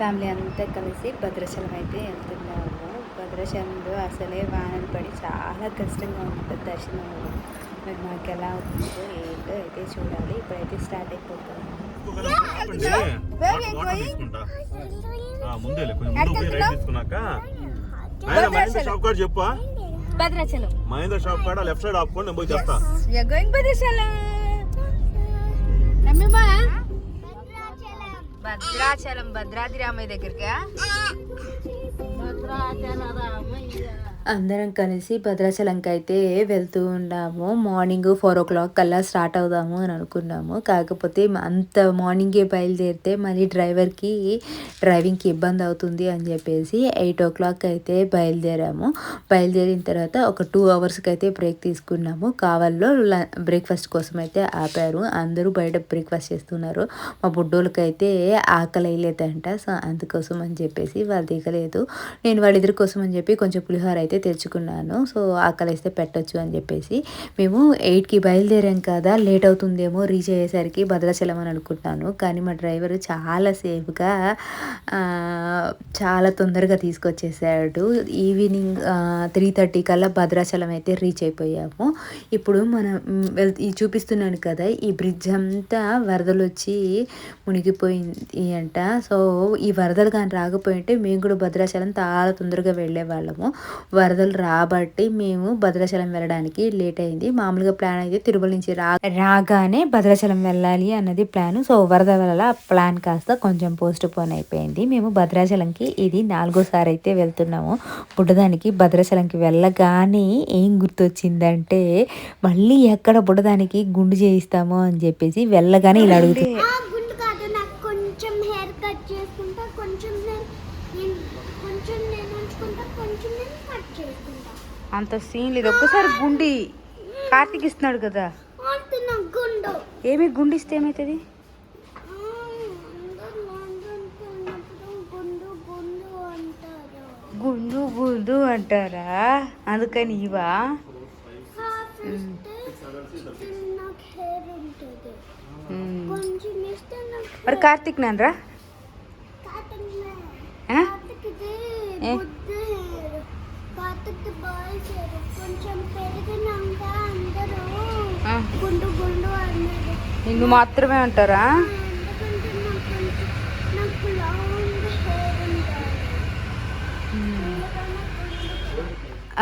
Family అంతా కలిసి భద్రాచలం అయితే వెళ్తున్నాము. భద్రాచలంలో అసలే వానలు పడి చాలా కష్టంగా ఉంటుంది దర్శనం. మరి మాకు ఎలా అవుతుందో ఏంటో అయితే చూడాలి. ఇప్పుడైతే స్టార్ట్ చెప్పా భద్రాచలం. మహేంద్ర షాప్ కాడ లెఫ్ట్ సైడ్ ఆపుకొని నేను పోయి చెప్తా గోయింగ్ భద్రాచలం. భద్రాచలం భద్రాద్రి రామయ్య దగ్గరకా? అందరం కలిసి భద్రాచలంకి అయితే వెళ్తూ ఉన్నాము మార్నింగ్ ఫోర్ ఓ క్లాక్ కల్లా స్టార్ట్ అవుదాము అని అనుకున్నాము. కాకపోతే అంత మార్నింగే బయలుదేరితే మళ్ళీ డ్రైవర్కి డ్రైవింగ్కి ఇబ్బంది అవుతుంది అని చెప్పేసి ఎయిట్ ఓ క్లాక్ అయితే బయలుదేరాము. బయలుదేరిన తర్వాత ఒక టూ అవర్స్కి అయితే బ్రేక్ తీసుకున్నాము. కావాల్లో బ్రేక్ఫాస్ట్ కోసం అయితే ఆపారు. అందరూ బయట బ్రేక్ఫాస్ట్ చేస్తున్నారు. మా బుడ్డోళ్ళకి అయితే ఆకలి వేయలేదంట సో అందుకోసం అని చెప్పేసి వాళ్ళు దిగలేదు నేను వాళ్ళిద్దరి కోసం అని చెప్పి కొంచెం పులిహోర అయితే తెచ్చుకున్నాను. సో ఆకలి వేస్తే పెట్టొచ్చు అని చెప్పేసి. మేము ఎయిట్కి బయలుదేరాం కదా లేట్ అవుతుందేమో రీచ్ అయ్యేసరికి భద్రాచలం అని అనుకుంటాను కానీ మా డ్రైవర్ చాలా సేఫ్గా చాలా తొందరగా తీసుకొచ్చేసాడు. ఈవినింగ్ త్రీ థర్టీ కల్లా భద్రాచలం అయితే రీచ్ అయిపోయాము. ఇప్పుడు మనం మ్, వెళ్ చూపిస్తున్నాను కదా ఈ బ్రిడ్జ్ అంతా వరదలు వచ్చి మునిగిపోయింది అంట. సో ఈ వరదలు కానీ రాకపోయింటే మేము కూడా భద్రాచలం చాలా తొందరగా వెళ్ళే వాళ్ళము వరదలు రాబట్టి మేము భద్రాచలం వెళ్ళడానికి లేట్ అయింది. మామూలుగా ప్లాన్ అయితే తిరుమల నుంచి రా రాగానే భద్రాచలం వెళ్ళాలి అన్నది ప్లాన్. సో వరద వల్ల ప్లాన్ కాస్త కొంచెం పోస్ట్ పోన్ అయిపోయింది. మేము భద్రాచలంకి ఇది నాలుగోసారి అయితే వెళ్తున్నాము. బుడ్డదానికి భద్రాచలంకి వెళ్ళగానే ఏం గుర్తొచ్చిందంటే మళ్ళీ ఎక్కడ బుడ్డదానికి గుండు చేయిస్తామో అని చెప్పేసి వెళ్ళగానే ఇలా అడుగుతుంది కొంచెం హెయిర్ కట్ చేసుకుంటా కొంచెం కొంచెం నేను అంత సీన్ లేదు. ఒక్కసారి గుండి కార్తీక్ ఇస్తున్నాడు కదా. అంటున్నా గుండు. ఏమి గుండిస్తే ఏమవుతుంది గుండు గుండు అంటారు. గుండు గుండు అంటారా? అందుకని ఇవా? ఇస్తే ఇస్తే మరి కార్తీక్ నాన్రా కాటన్లే ఆ? కార్తిక్ది ఏ? బుద్ధ హెయిర్ కార్తిక్ది బాయ్స్ హెయిర్ కొంచెం పెరిగినాక అందరూ ఆ. గుండు గుండు అన్నారు నిన్ను మాత్రమే అంటారా?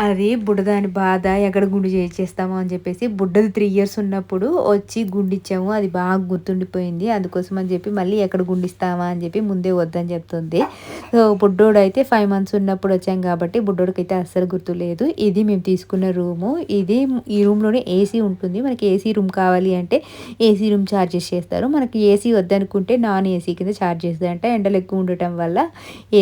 అది బుడ్డదాని బాధ ఎక్కడ గుండు చేసేస్తామో అని చెప్పేసి బుడ్డది త్రీ ఇయర్స్ ఉన్నప్పుడు వచ్చి గుండిచ్చాము. అది బాగా గుర్తుండిపోయింది. అందుకోసం అని చెప్పి మళ్ళీ ఎక్కడ గుండిస్తామా అని చెప్పి ముందే వద్దని చెప్తుంది. సో బుడ్డోడు అయితే ఫైవ్ మంత్స్ ఉన్నప్పుడు వచ్చాం కాబట్టి బుడ్డోడికి అయితే అస్సలు గుర్తులేదు ఇది మేము తీసుకున్న రూము. ఇది ఈ రూమ్లోనే ఏసీ ఉంటుంది. మనకి ఏసీ రూమ్ కావాలి అంటే ఏసీ రూమ్ ఛార్జెస్ చేస్తారు. మనకి ఏసీ వద్దనుకుంటే నాన్ ఏసీ కింద ఛార్జ్ చేస్తారంట ఎండలు ఎక్కువ ఉండటం వల్ల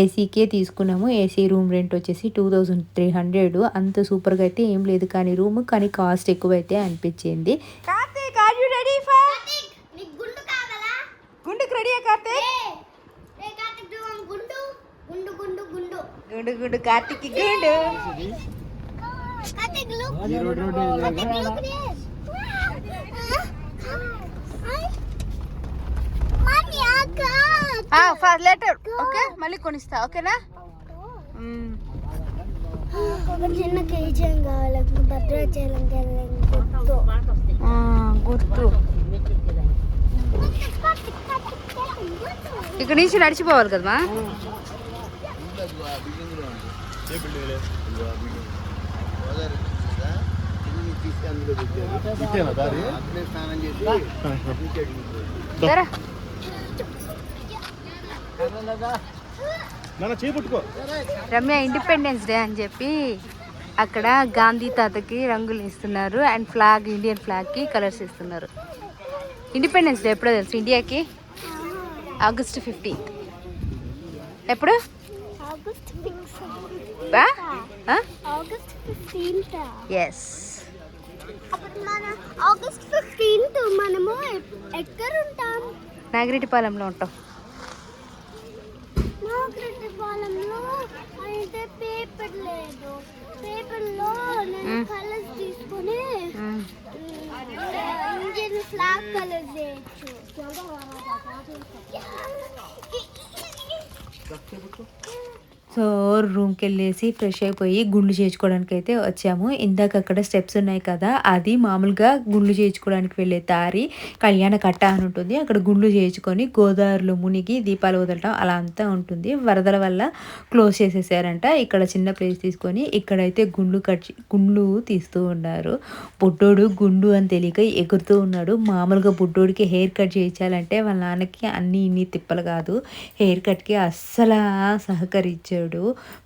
ఏసీకే తీసుకున్నాము. ఏసీ రూమ్ రెంట్ వచ్చేసి టూ థౌజండ్ త్రీ హండ్రెడ్ అంత సూపర్గా అయితే ఏం లేదు కానీ రూమ్ కానీ కాస్ట్ ఎక్కువ అయితే అనిపించింది గుండుకు కార్తీక్? గుండు? గుండు గుండు గుండు. గుండు కార్తీక్ గుండు. Karthik Karthik mummy letter okay మళ్ళీ కొనిస్తా. ఓకేనా చిన్న కేజీ కావాలి? భద్రాచలంకి వెళ్ళాలి గుర్తు. ఇక్కడ నుంచి నడిచిపోవాలి కదమ్మా? ఏ బిల్డింగ్ సరే. నాన్న చేపట్టుకో రమ్య ఇండిపెండెన్స్ డే అని చెప్పి అక్కడ గాంధీ తాతకి రంగులు ఇస్తున్నారు అండ్ ఫ్లాగ్ ఇండియన్ ఫ్లాగ్కి కలర్స్ ఇస్తున్నారు. ఇండిపెండెన్స్ డే ఎప్పుడో తెలుసు ఇండియాకి ఆగస్ట్ ఫిఫ్టీన్త్ ఎప్పుడు? ఎస్ అప్పుడు మన ఆగస్ట్ ఫిఫ్టీన్త్ మనము ఎక్కడ ఉంటాం నాగిరెడ్డిపాలెంలో ఉంటాం. అయితే పేపర్ లేదు పేపర్లో నేను మ్మ్. కలర్స్ తీసుకొని మ్మ్. ఇండియన్ ఫ్లాగ్ కలర్స్ చేయొచ్చు సో రూమ్కి వెళ్ళేసి ఫ్రెష్ అయిపోయి గుండు చేయించుకోవడానికి అయితే వచ్చాము. ఇందాక అక్కడ స్టెప్స్ ఉన్నాయి కదా అది మామూలుగా గుండు చేయించుకోవడానికి వెళ్ళే దారి కళ్యాణ కట్ట అని ఉంటుంది. అక్కడ గుండు చేయించుకొని గోదావరిలో మునిగి దీపాలు వదలటం అలా అంతా ఉంటుంది. వరదల వల్ల క్లోజ్ చేసేసారంట. ఇక్కడ చిన్న ప్లేస్ తీసుకొని ఇక్కడైతే గుండు కట్ గుండ్లు గుండు తీస్తూ ఉన్నారు. బుడ్డోడు గుండు అని తెలియక ఎగురుతూ ఉన్నాడు. మామూలుగా బుడ్డోడికి హెయిర్ కట్ చేయించాలంటే వాళ్ళ నాన్నకి అన్ని ఇన్ని తిప్పలు కాదు. హెయిర్ కట్కి అస్సలు సహకరించాడు.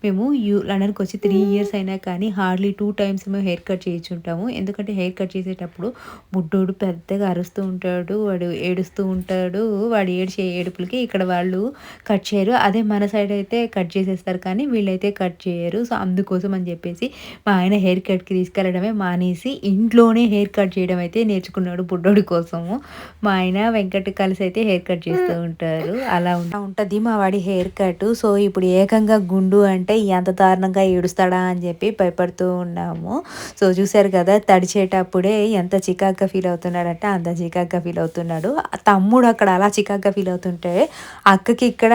మేము యూ లండన్కి వచ్చి త్రీ ఇయర్స్ అయినా కానీ హార్డ్లీ టూ టైమ్స్ మేము హెయిర్ కట్ చేయించుంటాము. ఎందుకంటే హెయిర్ కట్ చేసేటప్పుడు బుడ్డోడు పెద్దగా అరుస్తూ ఉంటాడు వాడు ఏడుస్తూ ఉంటాడు వాడు ఏడ్చే ఏడుపులకి ఇక్కడ వాళ్ళు కట్ చేయరు. అదే మన సైడ్ అయితే కట్ చేసేస్తారు కానీ వీళ్ళైతే కట్ చేయరు. సో అందుకోసం అని చెప్పేసి మా ఆయన హెయిర్ కట్కి తీసుకెళ్ళడమే మానేసి ఇంట్లోనే హెయిర్ కట్ చేయడం అయితే నేర్చుకున్నాడు బుడ్డోడి కోసము. మా ఆయన వెంకట్ కలిసి అయితే హెయిర్ కట్ చేస్తూ ఉంటారు. అలా ఉంటా ఉంటుంది మా వాడి హెయిర్ కట్ సో ఇప్పుడు ఏకంగా గుండు అంటే ఎంత దారుణంగా ఏడుస్తాడా అని చెప్పి భయపడుతూ ఉన్నాము. సో చూశారు కదా తడిచేటప్పుడే ఎంత చికాగ్గా ఫీల్ అవుతున్నాడంటే అంత చికాగ్గా ఫీల్ అవుతున్నాడు. తమ్ముడు అక్కడ అలా చికాగ్గా ఫీల్ అవుతుంటే అక్కకి ఇక్కడ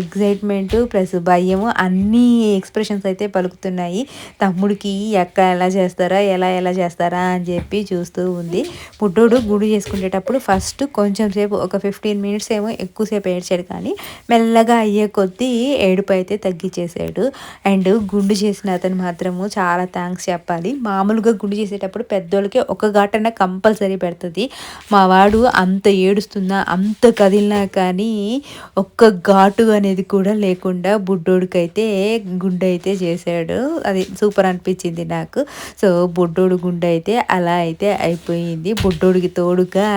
ఎగ్జైట్మెంట్ ప్లస్ భయము అన్నీ ఎక్స్ప్రెషన్స్ అయితే పలుకుతున్నాయి. తమ్ముడికి ఎక్క ఎలా చేస్తారా ఎలా ఎలా చేస్తారా అని చెప్పి చూస్తూ ఉంది. పుట్టోడు గుడి చేసుకునేటప్పుడు ఫస్ట్ కొంచెం సేపు ఒక ఫిఫ్టీన్ మినిట్స్ ఏమో ఎక్కువసేపు ఏడ్చాడు కానీ మెల్లగా అయ్యే కొద్దీ ఏడుపు అయితే తగ్గి ఇచ్చేసాడు అండ్ గుండు చేసిన అతను మాత్రము చాలా థ్యాంక్స్ చెప్పాలి. మామూలుగా గుండు చేసేటప్పుడు పెద్దోళ్ళకి ఒక ఘటన కంపల్సరీ పెడుతుంది. మా వాడు అంత ఏడుస్తున్నా అంత కదిలినా కానీ ఒక్క ఘాటు అనేది కూడా లేకుండా బుడ్డోడికైతే గుండె అయితే చేశాడు. అది సూపర్ అనిపించింది నాకు. సో బుడ్డోడు గుండె అయితే అలా అయితే అయిపోయింది. బుడ్డోడికి తోడుగా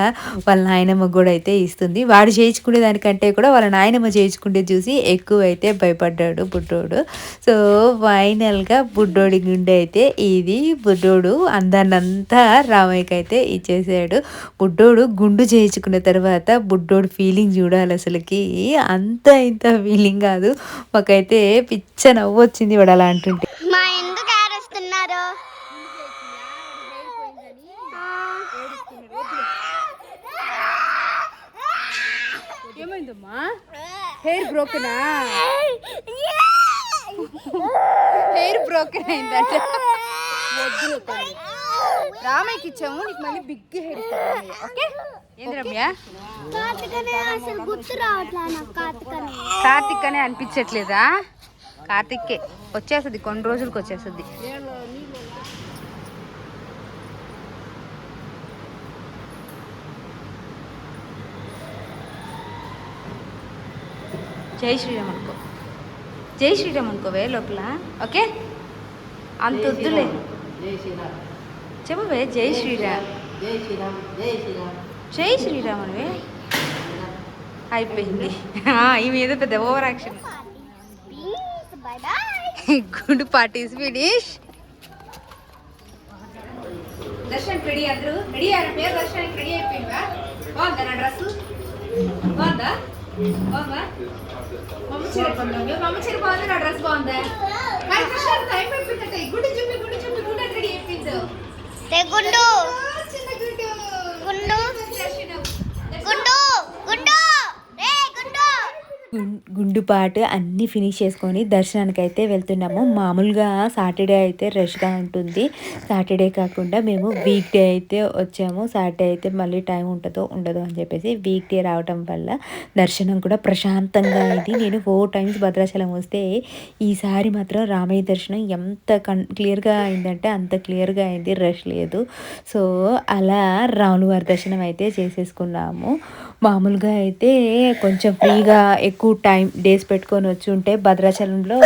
వాళ్ళ నాయనమ్మ కూడా అయితే ఇస్తుంది. వాడు చేయించుకునే దానికంటే కూడా వాళ్ళ నాయనమ్మ చేయించుకుంటే చూసి ఎక్కువ అయితే భయపడ్డాడు బుడ్డోడు సో ఫైనల్గా బుడ్డోడి గుండె అయితే ఇది బుడ్డోడు అందాన్నంతా రామయ్యకి అయితే ఇచ్చేసాడు. బుడ్డోడు గుండు చేయించుకున్న తర్వాత బుడ్డోడు ఫీలింగ్ చూడాలి అసలుకి. అంత ఇంత ఫీలింగ్ కాదు. మాకైతే పిచ్చ నవ్వు వచ్చింది వాడు అలా అంటుంటే. ఏమైందమ్మా? హెయిర్ బ్రోకెనా? హెయిర్ బ్రోకెన్ అయిందంట. రామయ్యకి ఇచ్చాము నీకు మళ్ళీ బిగ్ హెయిర్ ఓకే? ఏంది రమ్య? కార్తిక్ అనే అనిపించట్లేదా? కార్తిక్కే వచ్చేస్తుంది కొన్ని రోజులకు వచ్చేస్తుంది. జై శ్రీరామ్ అనుకో జై శ్రీరామ్ అనుకోవే లోపల. ఓకే? అంత వద్దులే. చెప్పవే జై శ్రీరామ్. జై శ్రీరామ్ అనువే అయిపోయింది. ఈ మీద పెద్ద over action good parties finish. Darshan ready అందరూ? రెడీ అయ్యారు పేరు దర్శన్ రెడీ అయిపోయిందా? బాగుందా నా డ్రెస్ బాగుందా? బాగుందా? మమ్మ చీర కొందాం మమ్మ చీర బాగుంది? నా డ్రెస్ బాగుందా? మరి దర్శన్ టైం అయిపోయిందట. గుడి చూపి గుడి చూపి గుడి రెడీ అయిపోయింది తెగుండు చిన్న గుడ్డు గుండు దర్శనం గుండు గుండు రే గుండు గుం- పార్ట్ అన్నీ ఫినిష్ చేసుకొని దర్శనానికి అయితే వెళ్తున్నాము. మామూలుగా సాటర్డే అయితే రష్గా ఉంటుంది. సాటర్డే కాకుండా మేము వీక్ డే అయితే వచ్చాము. సాటర్డే అయితే మళ్ళీ టైం ఉంటుందో ఉండదో అని చెప్పేసి వీక్ డే రావటం వల్ల దర్శనం కూడా ప్రశాంతంగా అయింది. నేను ఫోర్ టైమ్స్ భద్రాచలం వస్తే ఈసారి మాత్రం రామయ్య దర్శనం ఎంత కన్ క్లియర్గా అయిందంటే అంత క్లియర్గా అయింది. రష్ లేదు. సో అలా రాములు వారి దర్శనం అయితే చేసేసుకున్నాము. మామూలుగా అయితే కొంచెం ఫ్రీగా ఎక్కువ టైం డేస్ పెట్టుకొని వచ్చి ఉంటే భద్రాచలంలో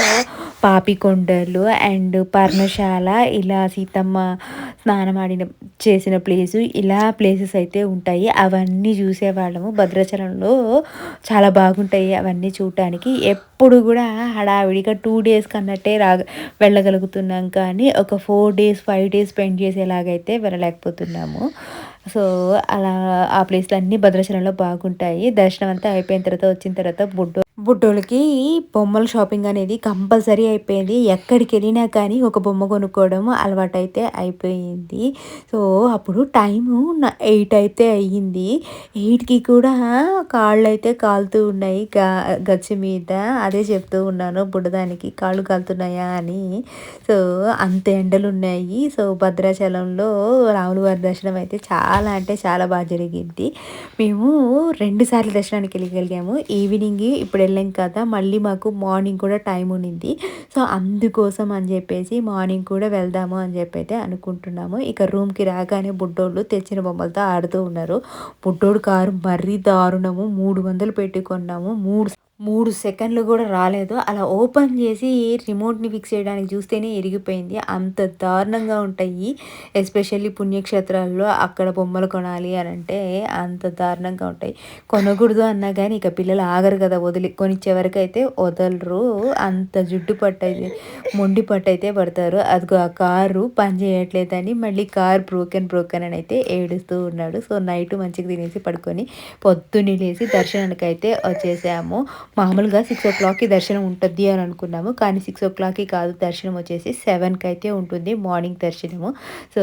పాపికొండలు అండ్ పర్ణశాల ఇలా సీతమ్మ స్నానం ఆడిన చేసిన ప్లేసు ఇలా ప్లేసెస్ అయితే ఉంటాయి. అవన్నీ చూసేవాళ్ళము. భద్రాచలంలో చాలా బాగుంటాయి అవన్నీ చూడటానికి. ఎప్పుడు కూడా హడావిడిగా టూ డేస్ కన్నట్టే రా వెళ్ళగలుగుతున్నాం కానీ ఒక four days five days spend చేసేలాగైతే వెళ్ళలేకపోతున్నాము. సో అలా ఆ ప్లేస్లు అన్నీ భద్రాచలంలో బాగుంటాయి. దర్శనం అంతా అయిపోయిన తర్వాత వచ్చిన తర్వాత బుడ్డు బుడ్డోళ్ళకి బొమ్మల షాపింగ్ అనేది కంపల్సరీ అయిపోయింది. ఎక్కడికి వెళ్ళినా కానీ ఒక బొమ్మ కొనుక్కోవడం అలవాటైతే అయిపోయింది. సో అప్పుడు టైము ఎయిట్ అయితే అయ్యింది. ఎయిట్కి కూడా కాళ్ళు అయితే కాలుతూ ఉన్నాయి గచ్చి మీద. అదే చెప్తూ ఉన్నాను బుడ్డదానికి కాళ్ళు కాలుతున్నాయా? అని. సో అంత ఎండలు ఉన్నాయి. సో భద్రాచలంలో రాముల వారి దర్శనం అయితే చాలా అంటే చాలా బాగా జరిగింది. మేము రెండుసార్లు దర్శనానికి వెళ్ళగలిగాము. ఈవినింగ్ ఇప్పుడు వెళ్ళాం కదా మళ్ళీ మాకు మార్నింగ్ కూడా టైం ఉన్నింది. సో అందుకోసం అని చెప్పేసి మార్నింగ్ కూడా వెళ్దాము అని చెప్పి అయితే అనుకుంటున్నాము. ఇక రూమ్కి రాగానే బుడ్డోళ్ళు తెచ్చిన బొమ్మలతో ఆడుతూ ఉన్నారు. బుడ్డోడు కారు మరీ దారుణము. మూడు వందలు పెట్టుకున్నాము. మూడు మూడు సెకండ్లు కూడా రాలేదు. అలా ఓపెన్ చేసి రిమోట్ని ఫిక్స్ చేయడానికి చూస్తేనే ఇరిగిపోయింది. అంత దారుణంగా ఉంటాయి ఎస్పెషల్లీ పుణ్యక్షేత్రాల్లో అక్కడ బొమ్మలు కొనాలి అని అంటే అంత దారుణంగా ఉంటాయి. కొనకూడదు అన్నా కానీ ఇక పిల్లలు ఆగరు కదా వదిలి కొనిచ్చే వరకు అయితే వదలరు. అంత జుట్టు పట్టయితే మొండి పట్టయితే పడతారు. అదిగో ఆ కారు పని చేయట్లేదని మళ్ళీ కార్ బ్రోకెన్ బ్రోకెన్ అని అయితే ఏడుస్తూ ఉన్నాడు. సో నైట్ మంచిగా తినేసి పడుకొని పొద్దున్నే లేచి దర్శనానికి అయితే వచ్చేసాము. మామూలుగా సిక్స్ ఓ క్లాక్కి దర్శనం ఉంటుంది అని అనుకున్నాము. కానీ సిక్స్ ఓ క్లాక్కి కాదు దర్శనం వచ్చేసి సెవెన్కి అయితే ఉంటుంది మార్నింగ్ దర్శనము. సో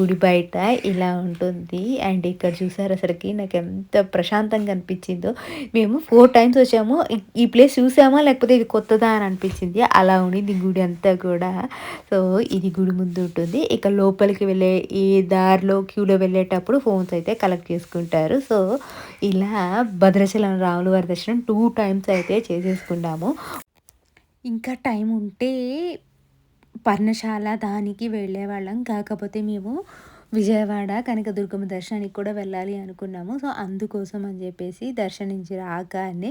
గుడి బయట ఇలా ఉంటుంది. అండ్ ఇక్కడ చూసారు అసలుకి నాకు ఎంత ప్రశాంతంగా అనిపించిందో. మేము ఫోర్ టైమ్స్ వచ్చాము. ఈ- ప్లేస్ చూసామా? లేకపోతే ఇది కొత్తదా అని అనిపించింది. అలా ఉండింది గుడి అంతా కూడా. సో ఇది గుడి ముందు ఉంటుంది. ఇక లోపలికి వెళ్ళే ఈ దారిలో క్యూలో వెళ్ళేటప్పుడు ఫోన్స్ అయితే కలెక్ట్ చేసుకుంటారు. సో ఇలా భద్రాచలం రాముల వారి దర్శనం టూ టైమ్స్ అయితే చేసేసుకున్నాము. ఇంకా టైం ఉంటే పర్ణశాల దానికి వెళ్ళేవాళ్ళం కాకపోతే మేము విజయవాడ కనకదుర్గమ్మ దర్శనానికి కూడా వెళ్ళాలి అనుకున్నాము. సో అందుకోసం అని చెప్పేసి దర్శనించి రాగానే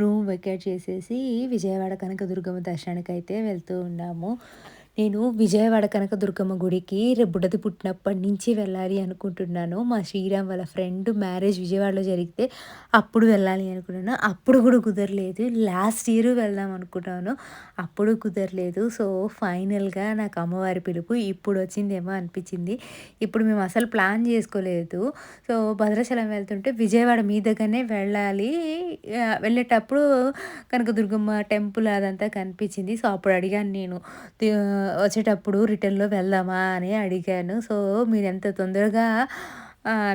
రూమ్ వెకేట్ చేసేసి విజయవాడ కనకదుర్గమ్మ దర్శనానికి అయితే వెళ్తూ ఉన్నాము. నేను విజయవాడ కనకదుర్గమ్మ గుడికి రేపు బుడ్డది పుట్టినప్పటి నుంచి వెళ్ళాలి అనుకుంటున్నాను. మా శ్రీరామ్ వాళ్ళ ఫ్రెండ్ మ్యారేజ్ విజయవాడలో జరిగితే అప్పుడు వెళ్ళాలి అనుకున్నాను అప్పుడు కూడా కుదరలేదు. లాస్ట్ ఇయర్ వెళ్దాం అనుకున్నాను అప్పుడు కుదరలేదు. సో ఫైనల్గా నాకు అమ్మవారి పిలుపు ఇప్పుడు వచ్చిందేమో అనిపించింది. ఇప్పుడు మేము అసలు ప్లాన్ చేసుకోలేదు. సో భద్రాచలం వెళ్తుంటే విజయవాడ మీదగానే వెళ్ళాలి. వెళ్ళేటప్పుడు వెళ్ళేటప్పుడు కనకదుర్గమ్మ టెంపుల్ అదంతా కనిపించింది. సో అప్పుడు అడిగాను నేను. వచ్చేటప్పుడు రిటర్న్లో వెళ్దామా అని అడిగాను. సో మీరు ఎంత తొందరగా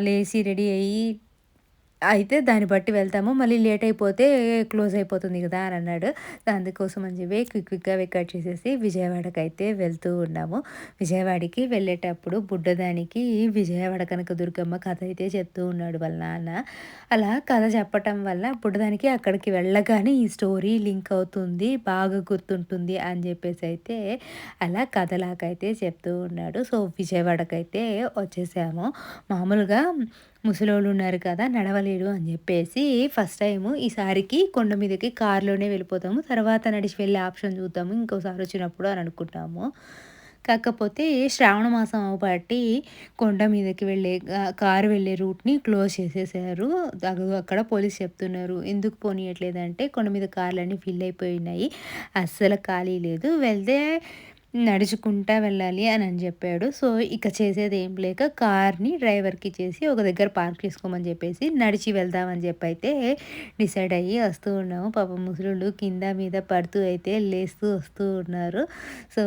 లేచి రెడీ అయ్యి అయితే దాన్ని బట్టి వెళ్తాము. మళ్ళీ లేట్ అయిపోతే క్లోజ్ అయిపోతుంది కదా అని అన్నాడు. అందుకోసం అని చెప్పి క్విక్ క్విక్గా వెకట్ చేసేసి విజయవాడకి అయితే వెళ్తూ ఉన్నాము. విజయవాడకి వెళ్ళేటప్పుడు బుడ్డదానికి విజయవాడ కనుక దుర్గమ్మ కథ అయితే చెప్తూ ఉన్నాడు వాళ్ళ నాన్న. అలా కథ చెప్పటం వల్ల బుడ్డదానికి అక్కడికి వెళ్ళగానే ఈ స్టోరీ లింక్ అవుతుంది బాగా గుర్తుంటుంది అని చెప్పేసి అయితే అలా కథలాకైతే చెప్తూ ఉన్నాడు. సో విజయవాడకైతే వచ్చేసాము. మామూలుగా ముసలోళ్ళు ఉన్నారు కదా నడవలేడు అని చెప్పేసి ఫస్ట్ టైము ఈసారికి కొండ మీదకి కారులోనే వెళ్ళిపోతాము. తర్వాత నడిచి వెళ్ళే ఆప్షన్ చూద్దాము. ఇంకోసారి వచ్చినప్పుడు అని అనుకుంటాము. కాకపోతే శ్రావణ మాసం బట్టి కొండ మీదకి వెళ్ళే కారు వెళ్ళే రూట్ని క్లోజ్ చేసేసారు. అక్కడ పోలీస్ చెప్తున్నారు. ఎందుకు పోనీయట్లేదంటే కొండ మీద కార్లన్నీ ఫిల్ అయిపోయినాయి. అస్సలు ఖాళీ లేదు. వెళ్తే నడుచుకుంటా వెళ్ళాలి అని అని చెప్పాడు. సో ఇక చేసేది ఏం లేక కార్ని డ్రైవర్కి చేసి ఒక దగ్గర పార్క్ చేసుకోమని చెప్పేసి నడిచి వెళ్దామని చెప్పి అయితే డిసైడ్ అయ్యి వస్తూ ఉన్నాము. పాప ముసలుళ్ళు కింద మీద పడుతూ అయితే లేస్తూ వస్తూ ఉన్నారు. సో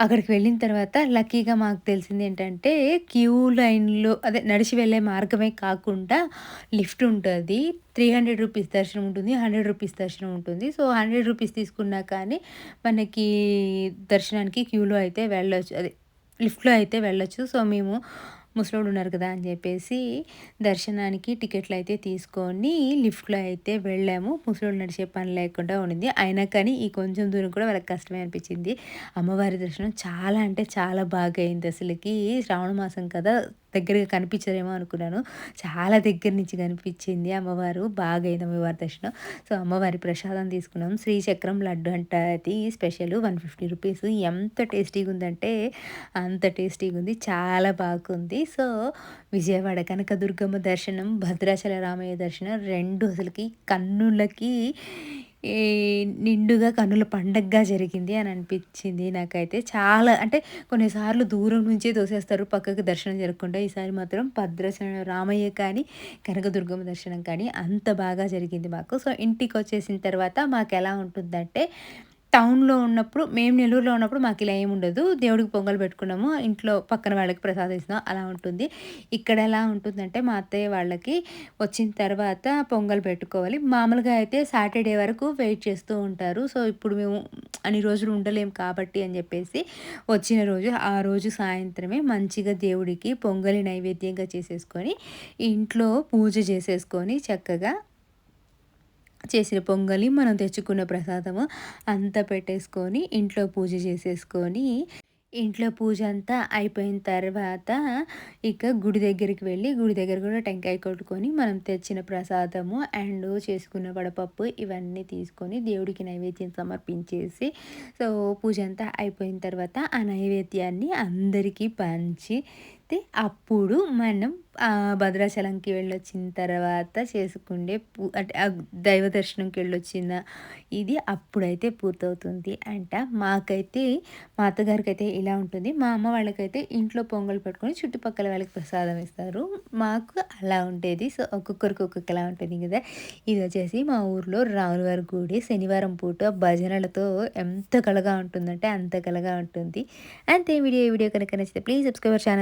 అక్కడికి వెళ్ళిన తర్వాత లక్కీగా మాకు తెలిసింది ఏంటంటే క్యూ లైన్లో అదే నడిచి వెళ్ళే మార్గమే కాకుండా లిఫ్ట్ ఉంటుంది. త్రీ హండ్రెడ్ రూపీస్ దర్శనం ఉంటుంది హండ్రెడ్ రూపీస్ దర్శనం ఉంటుంది. సో హండ్రెడ్ రూపీస్ తీసుకున్నా కానీ మనకి దర్శనానికి క్యూలో అయితే వెళ్ళొచ్చు అదే లిఫ్ట్లో అయితే వెళ్ళొచ్చు. సో మేము ముసలోడు ఉన్నారు కదా అని చెప్పేసి దర్శనానికి టికెట్లు అయితే తీసుకొని లిఫ్ట్లో అయితే వెళ్ళాము. ముసలోడు నడిచే పని లేకుండా ఉండింది. అయినా కానీ ఈ కొంచెం దూరం కూడా వాళ్ళకి కష్టమే అనిపించింది. అమ్మవారి దర్శనం చాలా అంటే చాలా బాగా అయింది అసలుకి. శ్రావణ మాసం కదా దగ్గరగా కనిపించరేమో అనుకున్నాను. చాలా దగ్గర నుంచి కనిపించింది అమ్మవారు. బాగా అయింది అమ్మవారి దర్శనం. సో అమ్మవారి ప్రసాదం తీసుకున్నాం. శ్రీచక్రం లడ్డు అంట అది స్పెషల్. One fifty rupees. ఎంత టేస్టీగా ఉందంటే అంత టేస్టీగా ఉంది చాలా బాగుంది. సో విజయవాడ కనకదుర్గమ్మ దర్శనం భద్రాచల రామయ్య దర్శనం రెండు అసలుకి కన్నులకి నిండుగా కన్నుల పండగగా జరిగింది అని అనిపించింది నాకైతే. చాలా అంటే కొన్నిసార్లు దూరం నుంచే తోసేస్తారు పక్కకు దర్శనం జరగకుండా. ఈసారి మాత్రం భద్రాచలం రామయ్య కానీ కనకదుర్గమ్మ దర్శనం కానీ అంత బాగా జరిగింది మాకు. సో ఇంటికి వచ్చేసిన తర్వాత మాకు ఎలా ఉంటుందంటే టౌన్లో ఉన్నప్పుడు మేము నెల్లూరులో ఉన్నప్పుడు మాకు ఇలా ఏమి ఉండదు. దేవుడికి పొంగల్ పెట్టుకున్నాము. ఇంట్లో పక్కన వాళ్ళకి ప్రసాదిస్తున్నాం అలా ఉంటుంది. ఇక్కడ ఎలా ఉంటుందంటే మా అత్తయ్య వాళ్ళకి వచ్చిన తర్వాత పొంగల్ పెట్టుకోవాలి. మామూలుగా అయితే సాటర్డే వరకు వెయిట్ చేస్తూ ఉంటారు. సో ఇప్పుడు మేము అన్ని రోజులు ఉండలేము కాబట్టి అని చెప్పేసి వచ్చిన రోజు ఆ రోజు సాయంత్రమే మంచిగా దేవుడికి పొంగలి నైవేద్యంగా చేసేసుకొని ఇంట్లో పూజ చేసేసుకొని చక్కగా చేసిన పొంగలి మనం తెచ్చుకున్న ప్రసాదము అంతా పెట్టేసుకొని ఇంట్లో పూజ చేసేసుకొని ఇంట్లో పూజ అంతా అయిపోయిన తర్వాత ఇక గుడి దగ్గరికి వెళ్ళి గుడి దగ్గర కూడా టెంకాయ కొట్టుకొని మనం తెచ్చిన ప్రసాదము అండ్ చేసుకున్న వడపప్పు ఇవన్నీ తీసుకొని దేవుడికి నైవేద్యం సమర్పించేసి సో పూజ అంతా అయిపోయిన తర్వాత ఆ నైవేద్యాన్ని అందరికీ పంచి అయితే అప్పుడు మనం భద్రాచలంకి వెళ్ళొచ్చిన తర్వాత చేసుకుండే పూ అంటే దైవ దర్శనంకి వెళ్ళొచ్చిన ఇది అప్పుడైతే పూర్తవుతుంది అంట. మాకైతే మా అత్తగారికి అయితే ఇలా ఉంటుంది. మా అమ్మ వాళ్ళకైతే ఇంట్లో పొంగల్ పెట్టుకొని చుట్టుపక్కల వాళ్ళకి ప్రసాదం ఇస్తారు. మాకు అలా ఉండేది. సో ఒక్కొక్కరికి ఒక్కొక్కలా ఉంటుంది కదా. ఇది వచ్చేసి మా ఊర్లో రాములవారి గుడి. శనివారం పూట భజనలతో ఎంత కలగా ఉంటుందంటే అంత కలగా ఉంటుంది. అంతే వీడియో ఈ వీడియో కనుక నచ్చితే ప్లీజ్ సబ్స్క్రైబర్ ఛానల్.